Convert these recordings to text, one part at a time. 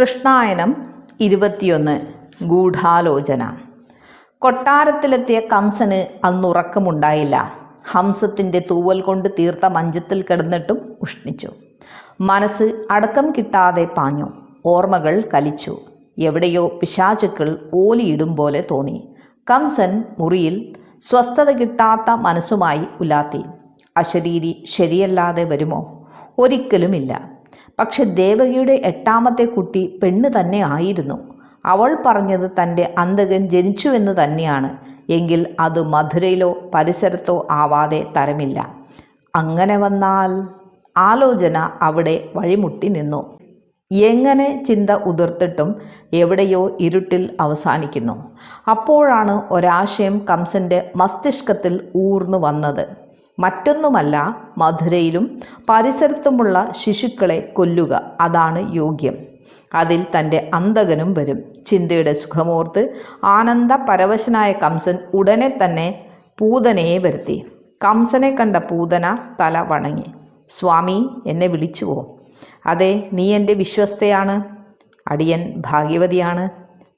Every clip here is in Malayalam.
കൃഷ്ണായനം ഇരുപത്തിയൊന്ന് ഗൂഢാലോചന. കൊട്ടാരത്തിലെത്തിയ കംസന് അന്നുറക്കമുണ്ടായില്ല ഹംസത്തിന്റെ തൂവൽ കൊണ്ട് തീർത്ത മഞ്ചത്തിൽ കിടന്നിട്ടും ഉഷ്ണിച്ചു. മനസ്സ് അടക്കം കിട്ടാതെ പാഞ്ഞു. ഓർമ്മകൾ കലിച്ചു. എവിടെയോ പിശാചുക്കൾ ഓലിയിടും പോലെ തോന്നി. കംസൻ മുറിയിൽ സ്വസ്ഥത കിട്ടാത്ത മനസ്സുമായി ഉലാത്തി. അശരീരി ശരിയല്ലാതെ വരുമോ? ഒരിക്കലുമില്ല. പക്ഷെ ദേവകിയുടെ എട്ടാമത്തെ കുട്ടി പെണ്ണ് തന്നെ ആയിരുന്നു. അവൾ പറഞ്ഞത് തന്റെ അന്തകൻ ജനിച്ചുവെന്ന് തന്നെയാണ്. എങ്കിൽ അത് മധുരയിലോ പരിസരത്തോ ആവാതെ തരമില്ല. അങ്ങനെ വന്നാൽ ആലോചന അവിടെ വഴിമുട്ടി നിന്നു. എങ്ങനെ ചിന്ത ഉതിർത്തിട്ടും എവിടെയോ ഇരുട്ടിൽ അവസാനിക്കുന്നു. അപ്പോഴാണ് ഒരാശയം കംസന്റെ മസ്തിഷ്കത്തിൽ ഊർന്നു വന്നത്. മറ്റൊന്നുമല്ല മധുരയിലും പരിസരത്തുമുള്ള ശിശുക്കളെ കൊല്ലുക. അതാണ് യോഗ്യം. അതിൽ തന്റെ അന്തകനും വരും. ചിന്തയുടെ സുഖമോർത്ത് ആനന്ദ പരവശനായ കംസൻ ഉടനെ തന്നെ പൂതനയെ വരുത്തി. കംസനെ കണ്ട പൂതന തല വണങ്ങി. സ്വാമി എന്നെ വിളിച്ചുവോ? അതെ നീ എന്റെ വിശ്വസ്തയാണ്. അടിയൻ ഭാഗ്യവതിയാണ്.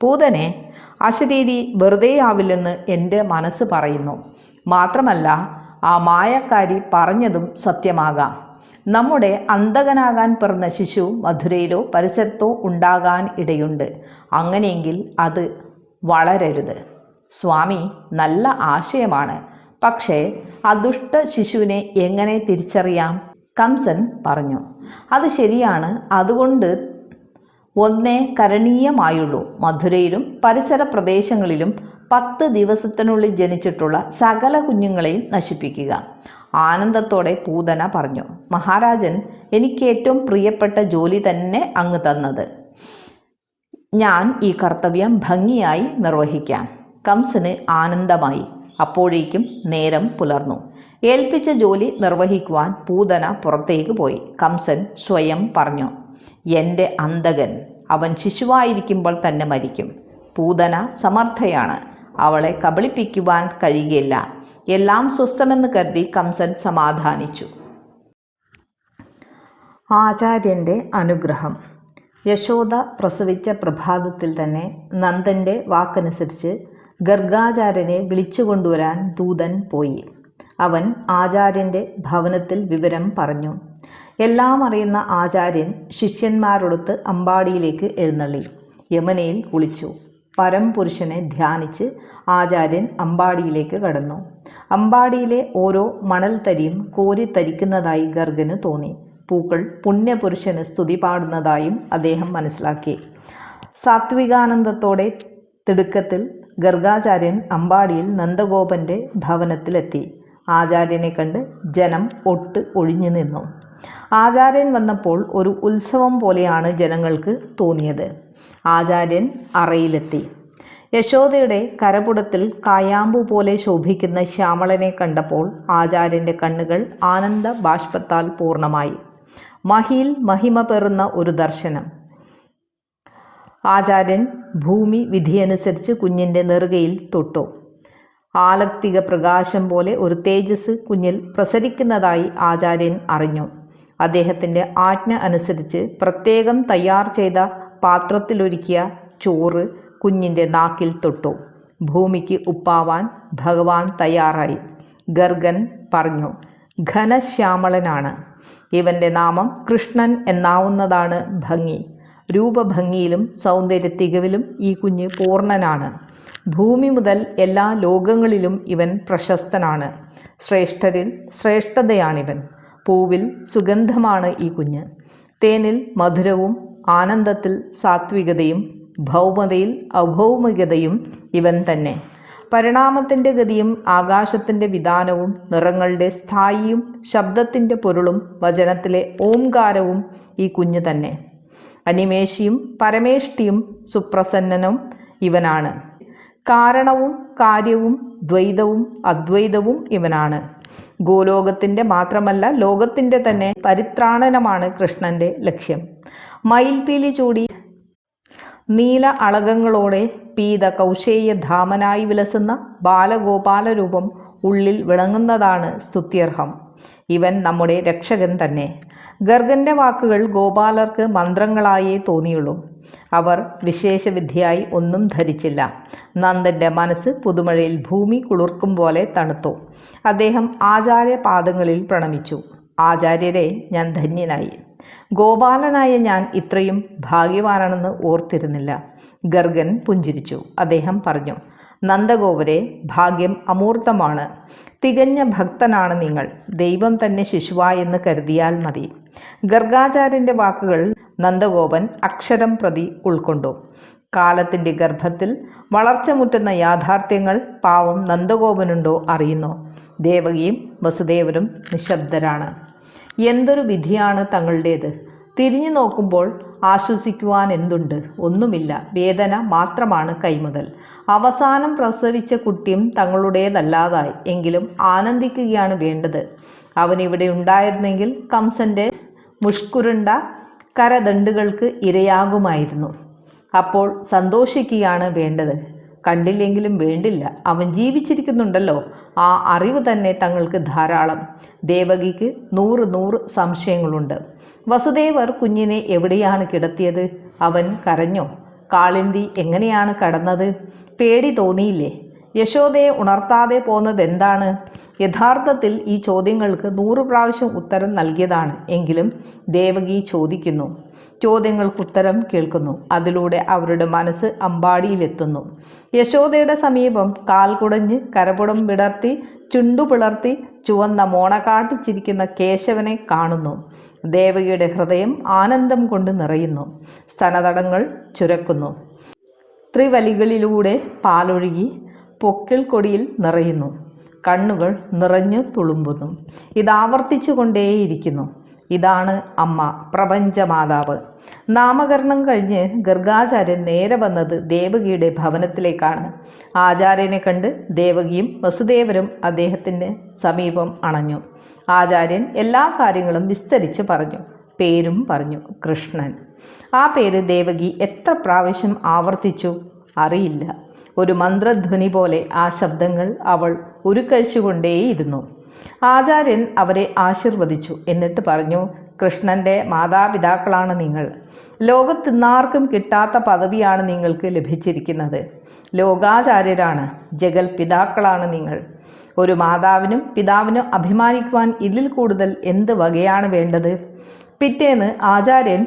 പൂതനെ അശരീരി വെറുതെ ആവില്ലെന്ന് എന്റെ മനസ്സ് പറയുന്നു. മാത്രമല്ല ആ മായക്കാരി പറഞ്ഞതും സത്യമാകാം. നമ്മുടെ അന്തകനാകാൻ പിറന്ന ശിശു മധുരയിലോ പരിസരത്തോ ഉണ്ടാകാൻ ഇടയുണ്ട്. അങ്ങനെയെങ്കിൽ അത് വളരരുത്. സ്വാമി നല്ല ആശയമാണ്. പക്ഷേ ആ ദുഷ്ട ശിശുവിനെ എങ്ങനെ തിരിച്ചറിയാം? കംസൻ പറഞ്ഞു. അത് ശരിയാണ്. അതുകൊണ്ട് ഒന്നേ കരണീയമായുള്ളൂ. മധുരയിലും പരിസര പ്രദേശങ്ങളിലും പത്ത് ദിവസത്തിനുള്ളിൽ ജനിച്ചിട്ടുള്ള സകല കുഞ്ഞുങ്ങളെയും നശിപ്പിക്കുക. ആനന്ദത്തോടെ പൂതന പറഞ്ഞു മഹാരാജൻ എനിക്ക് ഏറ്റവും പ്രിയപ്പെട്ട ജോലി തന്നെ അങ്ങ് തന്നത്. ഞാൻ ഈ കർത്തവ്യം ഭംഗിയായി നിർവഹിക്കാം. കംസന് ആനന്ദമായി. അപ്പോഴേക്കും നേരം പുലർന്നു. ഏൽപ്പിച്ച ജോലി നിർവഹിക്കുവാൻ പൂതന പുറത്തേക്ക് പോയി. കംസൻ സ്വയം പറഞ്ഞു എന്റെ അന്തകൻ അവൻ ശിശുവായിരിക്കുമ്പോൾ തന്നെ മരിക്കും. പൂതന സമർത്ഥയാണ്. അവളെ കബളിപ്പിക്കുവാൻ കഴിയുകയില്ല. എല്ലാം സ്വസ്ഥമെന്ന് കരുതി കംസൻ സമാധാനിച്ചു. ആചാര്യന്റെ അനുഗ്രഹം. യശോദ പ്രസവിച്ച പ്രഭാതത്തിൽ തന്നെ നന്ദന്റെ വാക്കനുസരിച്ച് ഗർഗാചാര്യനെ വിളിച്ചുകൊണ്ടുവരാൻ ദൂതൻ പോയി. അവൻ ആചാര്യന്റെ ഭവനത്തിൽ വിവരം പറഞ്ഞു. എല്ലാം അറിയുന്ന ആചാര്യൻ ശിഷ്യന്മാരോടൊത്ത് അമ്പാടിയിലേക്ക് എഴുന്നള്ളി. യമനയിൽ കുളിച്ചു. പരംപുരുഷനെ ധ്യാനിച്ച് ആചാര്യൻ അമ്പാടിയിലേക്ക് കടന്നു. അമ്പാടിയിലെ ഓരോ മണൽത്തരിയും കോരിത്തരിക്കുന്നതായി ഗർഗന് തോന്നി. പൂക്കൾ പുണ്യപുരുഷന് സ്തുതി പാടുന്നതായും അദ്ദേഹം മനസ്സിലാക്കി. സാത്വികാനന്ദത്തോടെ തിടുക്കത്തിൽ ഗർഗാചാര്യൻ അമ്പാടിയിൽ നന്ദഗോപന്റെ ഭവനത്തിലെത്തി. ആചാര്യനെ കണ്ട് ജനം ഒട്ട് ഒഴിഞ്ഞു നിന്നു. ആചാര്യൻ വന്നപ്പോൾ ഒരു ഉത്സവം പോലെയാണ് ജനങ്ങൾക്ക് തോന്നിയത്. ആചാര്യൻ അറയിലെത്തി. യശോദയുടെ കരപുടത്തിൽ കായാമ്പു പോലെ ശോഭിക്കുന്ന ശ്യാമളനെ കണ്ടപ്പോൾ ആചാര്യന്റെ കണ്ണുകൾ ആനന്ദ ബാഷ്പത്താൽ പൂർണമായി മഹിയിൽ മഹിമ പേറുന്ന ഒരു ദർശനം. ആചാര്യൻ ഭൂമി വിധിയനുസരിച്ച് കുഞ്ഞിന്റെ നെറുകയിൽ തൊട്ടു. ആലക്തിക പ്രകാശം പോലെ ഒരു തേജസ് കുഞ്ഞിൽ പ്രസരിക്കുന്നതായി ആചാര്യൻ അറിഞ്ഞു. അദ്ദേഹത്തിന്റെ ആജ്ഞ അനുസരിച്ച് പ്രത്യേകം തയ്യാർ ചെയ്ത പാത്രത്തിലൊരുക്കിയ ചോറ് കുഞ്ഞിന്റെ നാക്കിൽ തൊട്ടു. ഭൂമിക്ക് ഉപ്പാവാൻ ഭഗവാൻ തയ്യാറായി. ഗർഗൻ പറഞ്ഞു ഘനശ്യാമളനാണ്. ഇവന്റെ നാമം കൃഷ്ണൻ എന്നാവുന്നതാണ് ഭംഗി. രൂപഭംഗിയിലും സൗന്ദര്യ തികവിലും ഈ കുഞ്ഞ് പൂർണനാണ്. ഭൂമി മുതൽ എല്ലാ ലോകങ്ങളിലും ഇവൻ പ്രശസ്തനാണ്. ശ്രേഷ്ഠരിൽ ശ്രേഷ്ഠതയാണിവൻ. പൂവിൽ സുഗന്ധമാണ് ഈ കുഞ്ഞ്. തേനിൽ മധുരവും ആനന്ദത്തിൽ സാത്വികതയും ഭൗമതയിൽ അഭൗമികതയും ഇവൻ തന്നെ. പരിണാമത്തിന്റെ ഗതിയും ആകാശത്തിന്റെ വിധാനവും നിറങ്ങളുടെ സ്ഥായിയും ശബ്ദത്തിന്റെ പൊരുളും വചനത്തിലെ ഓംകാരവും ഈ കുഞ്ഞു തന്നെ. അനിമേഷിയും പരമേഷ്ടിയും സുപ്രസന്നനും ഇവനാണ്. കാരണവും കാര്യവും ദ്വൈതവും അദ്വൈതവും ഇവനാണ്. ഗോലോകത്തിന്റെ മാത്രമല്ല ലോകത്തിന്റെ തന്നെ പരിത്രാണനമാണ് കൃഷ്ണന്റെ ലക്ഷ്യം. മയിൽപീലി ചൂടി നീല അളകങ്ങളോടെ പീത കൗശേയ ധാമനായി വിലസുന്ന ബാലഗോപാല രൂപം ഉള്ളിൽ വിളങ്ങുന്നതാണ് സ്തുത്യർഹം. ഇവൻ നമ്മുടെ രക്ഷകൻ തന്നെ. ഗർഗന്റെ വാക്കുകൾ ഗോപാലർക്ക് മന്ത്രങ്ങളായേ തോന്നിയുള്ളൂ. അവർ വിശേഷവിദ്യയായി ഒന്നും ധരിച്ചില്ല. നന്ദന്റെ മനസ്സ് പുതുമഴയിൽ ഭൂമി കുളിർക്കും പോലെ തണുത്തു. അദ്ദേഹം ആചാര്യ പാദങ്ങളിൽ പ്രണമിച്ചു. ആചാര്യരെ ഞാൻ ധന്യനായി. ഗോപാലനായ ഞാൻ ഇത്രയും ഭാഗ്യവാനാണെന്ന് ഓർത്തിരുന്നില്ല. ഗർഗൻ പുഞ്ചിരിച്ചു. അദ്ദേഹം പറഞ്ഞു നന്ദഗോപരെ ഭാഗ്യം അമൂർത്തമാണ്. തികഞ്ഞ ഭക്തനാണ് നിങ്ങൾ. ദൈവം തന്നെ ശിശുവായെന്ന് കരുതിയാൽ മതി. ഗർഗാചാര്യന്റെ വാക്കുകൾ നന്ദഗോപൻ അക്ഷരം പ്രതി ഉൾക്കൊണ്ടു. കാലത്തിന്റെ ഗർഭത്തിൽ വളർച്ച മുറ്റുന്ന യാഥാർത്ഥ്യങ്ങൾ പാവം നന്ദഗോപനുണ്ടോ അറിയുന്നു. ദേവകിയും വസുദേവരും നിശബ്ദരാണ്. എന്തൊരു വിധിയാണ് തങ്ങളുടേത്? തിരിഞ്ഞു നോക്കുമ്പോൾ ആശ്വസിക്കുവാൻ എന്തുണ്ട്? ഒന്നുമില്ല. വേദന മാത്രമാണ് കൈമുതൽ. അവസാനം പ്രസവിച്ച കുട്ടിയും തങ്ങളുടേതല്ലാതായി. എങ്കിലും ആനന്ദിക്കുകയാണ് വേണ്ടത്. അവൻ ഇവിടെ ഉണ്ടായിരുന്നെങ്കിൽ കംസന്റെ മുഷ്കുരുണ്ട കരദണ്ടുകൾക്ക് ഇരയാകുമായിരുന്നു. അപ്പോൾ സന്തോഷിക്കുകയാണ് വേണ്ടത്. കണ്ടില്ലെങ്കിലും വേണ്ടില്ല. അവൻ ജീവിച്ചിരിക്കുന്നുണ്ടല്ലോ. ആ അറിവ് തന്നെ തങ്ങൾക്ക് ധാരാളം. ദേവകിക്ക് നൂറ് നൂറ് സംശയങ്ങളുണ്ട്. വസുദേവർ കുഞ്ഞിനെ എവിടെയാണ് കിടത്തിയത്? അവൻ കരഞ്ഞോ? കാളിന്തി എങ്ങനെയാണ് കടന്നത്? പേടി തോന്നിയില്ലേ? യശോദയെ ഉണർത്താതെ പോന്നത് എന്താണ്? യഥാർത്ഥത്തിൽ ഈ ചോദ്യങ്ങൾക്ക് നൂറ് പ്രാവശ്യം ഉത്തരം നൽകിയതാണ്. എങ്കിലും ദേവകി ചോദിക്കുന്നു. ചോദ്യങ്ങൾക്ക് ഉത്തരം കേൾക്കുന്നു. അതിലൂടെ അവരുടെ മനസ്സ് അമ്പാടിയിലെത്തുന്നു. യശോദയുടെ സമീപം കാൽ കുടഞ്ഞ് കരപുടം വിടർത്തി ചുണ്ടു പിളർത്തി ചുവന്ന മോണ കാട്ടിച്ചിരിക്കുന്ന കേശവനെ കാണുന്നു. ദേവകിയുടെ ഹൃദയം ആനന്ദം കൊണ്ട് നിറയുന്നു. സ്തനതടങ്ങൾ ചുരക്കുന്നു. ത്രിവലികളിലൂടെ പാലൊഴുകി പൊക്കിൾ കൊടിയിൽ നിറയുന്നു. കണ്ണുകൾ നിറഞ്ഞു തുളുമ്പുന്നു. ഇതാവർത്തിച്ചു കൊണ്ടേയിരിക്കുന്നു. ഇതാണ് അമ്മ പ്രപഞ്ചമാതാവ്. നാമകരണം കഴിഞ്ഞ് ഗർഗാചാര്യൻ നേരെ വന്നത് ദേവകിയുടെ ഭവനത്തിലേക്കാണ്. ആചാര്യനെ കണ്ട് ദേവകിയും വസുദേവരും അദ്ദേഹത്തിന്റെ സമീപം അണഞ്ഞു. ആചാര്യൻ എല്ലാ കാര്യങ്ങളും വിസ്തരിച്ചു പറഞ്ഞു. പേരും പറഞ്ഞു. കൃഷ്ണൻ. ആ പേര് ദേവകി എത്ര പ്രാവശ്യം ആവർത്തിച്ചു? അറിയില്ല. ഒരു മന്ത്രധ്വനി പോലെ ആ ശബ്ദങ്ങൾ അവൾ ഉരുക്കഴിച്ചുകൊണ്ടേയിരുന്നു. ആചാര്യൻ അവരെ ആശീർവദിച്ചു. എന്നിട്ട് പറഞ്ഞു കൃഷ്ണന്റെ മാതാപിതാക്കളാണ് നിങ്ങൾ. ലോകത്തിന്നാർക്കും കിട്ടാത്ത പദവിയാണ് നിങ്ങൾക്ക് ലഭിച്ചിരിക്കുന്നത്. ലോകാചാര്യരാണ് ജഗൽപിതാക്കളാണ് നിങ്ങൾ. ഒരു മാതാവിനും പിതാവിനും അഭിമാനിക്കുവാൻ ഇതിൽ കൂടുതൽ എന്ത് വകയാണ് വേണ്ടത്? പിറ്റേന്ന് ആചാര്യൻ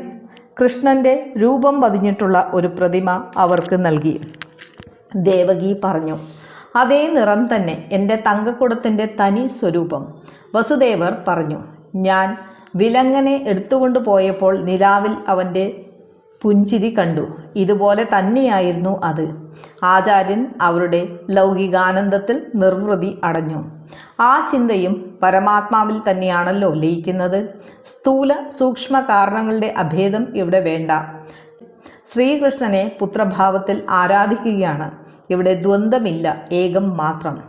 കൃഷ്ണന്റെ രൂപം പതിഞ്ഞിട്ടുള്ള ഒരു പ്രതിമ അവർക്ക് നൽകി. ദേവകി പറഞ്ഞു അതേ നിറം തന്നെ എന്റെ തങ്കക്കുടത്തിന്റെ തനി സ്വരൂപം. വസുദേവർ പറഞ്ഞു ഞാൻ വിലങ്ങനെ എടുത്തുകൊണ്ടു പോയപ്പോൾ നിലാവിൽ അവന്റെ പുഞ്ചിരി കണ്ടു. ഇതുപോലെ തന്നെയായിരുന്നു അത്. ആചാര്യൻ അവരുടെ ലൗകികാനന്ദത്തിൽ നിർവൃതി അടഞ്ഞു. ആ ചിന്തയും പരമാത്മാവിൽ തന്നെയാണല്ലോ ലയിക്കുന്നത്. സ്ഥൂല സൂക്ഷ്മ കാരണങ്ങളുടെ അഭേദം ഇവിടെ വേണ്ട. ശ്രീകൃഷ്ണനെ പുത്രഭാവത്തിൽ ആരാധിക്കുകയാണ്. ഇവിടെ ദ്വന്ദ്മില്ല ഏകം മാത്രം.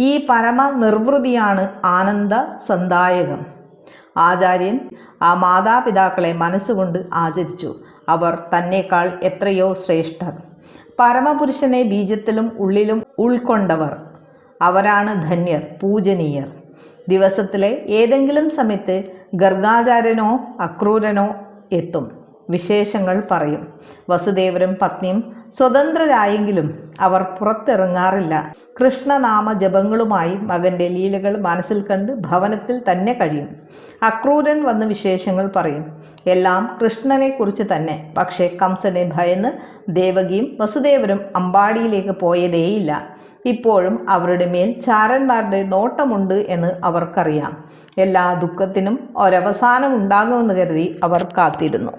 ഈ പരമ നിർവൃതിയാണ് ആനന്ദ സന്ദായകം ആചാര്യൻ ആ മാതാപിതാക്കളെ മനസ്സുകൊണ്ട് ആചരിച്ചു. അവർ തന്നേക്കാൾ എത്രയോ ശ്രേഷ്ഠർ. പരമപുരുഷനെ ബീജത്തിലും ഉള്ളിലും ഉൾക്കൊണ്ടവർ. അവരാണ് ധന്യർ പൂജനീയർ. ദിവസത്തിലെ ഏതെങ്കിലും സമയത്ത് ഗർഗാചാര്യനോ അക്രൂരനോ എത്തും. വിശേഷങ്ങൾ പറയും. വസുദേവരും പത്നിയും സ്വതന്ത്രരായെങ്കിലും അവർ പുറത്തിറങ്ങാറില്ല. കൃഷ്ണനാമ ജപങ്ങളുമായി മകന്റെ ലീലകൾ മനസ്സിൽ കണ്ട് ഭവനത്തിൽ തന്നെ കഴിയും. അക്രൂരൻ വന്ന് വിശേഷങ്ങൾ പറയും. എല്ലാം കൃഷ്ണനെക്കുറിച്ച് തന്നെ. പക്ഷേ കംസനെ ഭയന്ന് ദേവകിയും വസുദേവരും അമ്പാടിയിലേക്ക് പോയതേയില്ല. ഇപ്പോഴും അവരുടെ മേൽ ചാരന്മാരുടെ നോട്ടമുണ്ട് എന്ന് അവർക്കറിയാം. എല്ലാ ദുഃഖത്തിനും ഒരവസാനം ഉണ്ടാകുമെന്ന് കരുതി അവർ കാത്തിരുന്നു.